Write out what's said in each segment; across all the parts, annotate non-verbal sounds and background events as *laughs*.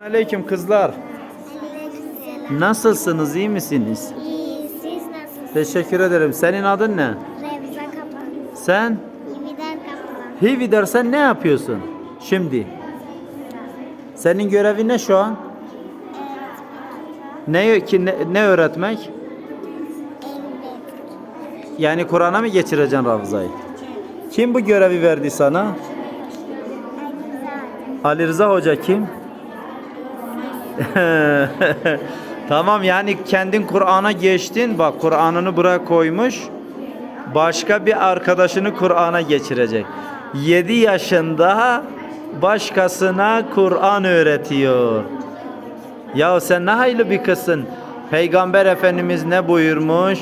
Aleyküm kızlar. Nasılsınız? iyi misiniz? İyi, siz nasılsınız? Teşekkür ederim. Senin adın ne? Revza Kaplan. Sen? İmiden Kaplan. Hivi dersen ne yapıyorsun? Şimdi. Senin görevin ne şu an? Ne ki ne, ne öğretmek? Yani Kur'an'a mı geçireceksin Ravza'yı? Kim bu görevi verdi sana? Ali Rıza Hoca kim? *laughs* tamam yani kendin Kur'an'a geçtin. Bak Kur'an'ını buraya koymuş. Başka bir arkadaşını Kur'an'a geçirecek. 7 yaşında başkasına Kur'an öğretiyor. Ya sen ne hayırlı bir kızsın. Peygamber Efendimiz ne buyurmuş?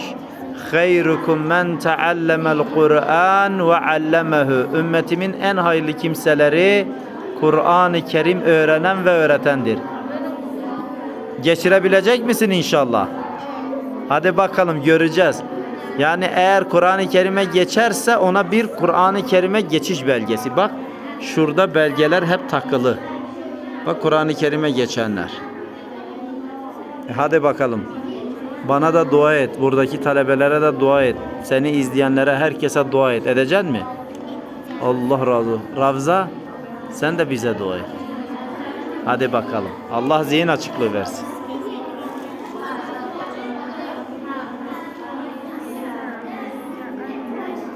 Hayrukum men taallemel Kur'an ve allemehu. Ümmetimin en hayırlı kimseleri Kur'an-ı Kerim öğrenen ve öğretendir. Geçirebilecek misin inşallah? Hadi bakalım göreceğiz. Yani eğer Kur'an-ı Kerim'e geçerse ona bir Kur'an-ı Kerim'e geçiş belgesi. Bak şurada belgeler hep takılı. Bak Kur'an-ı Kerim'e geçenler. E hadi bakalım. Bana da dua et. Buradaki talebelere de dua et. Seni izleyenlere herkese dua et. Edecek mi? Allah razı olsun. Ravza sen de bize dua et. Hadi bakalım. Allah zihin açıklığı versin.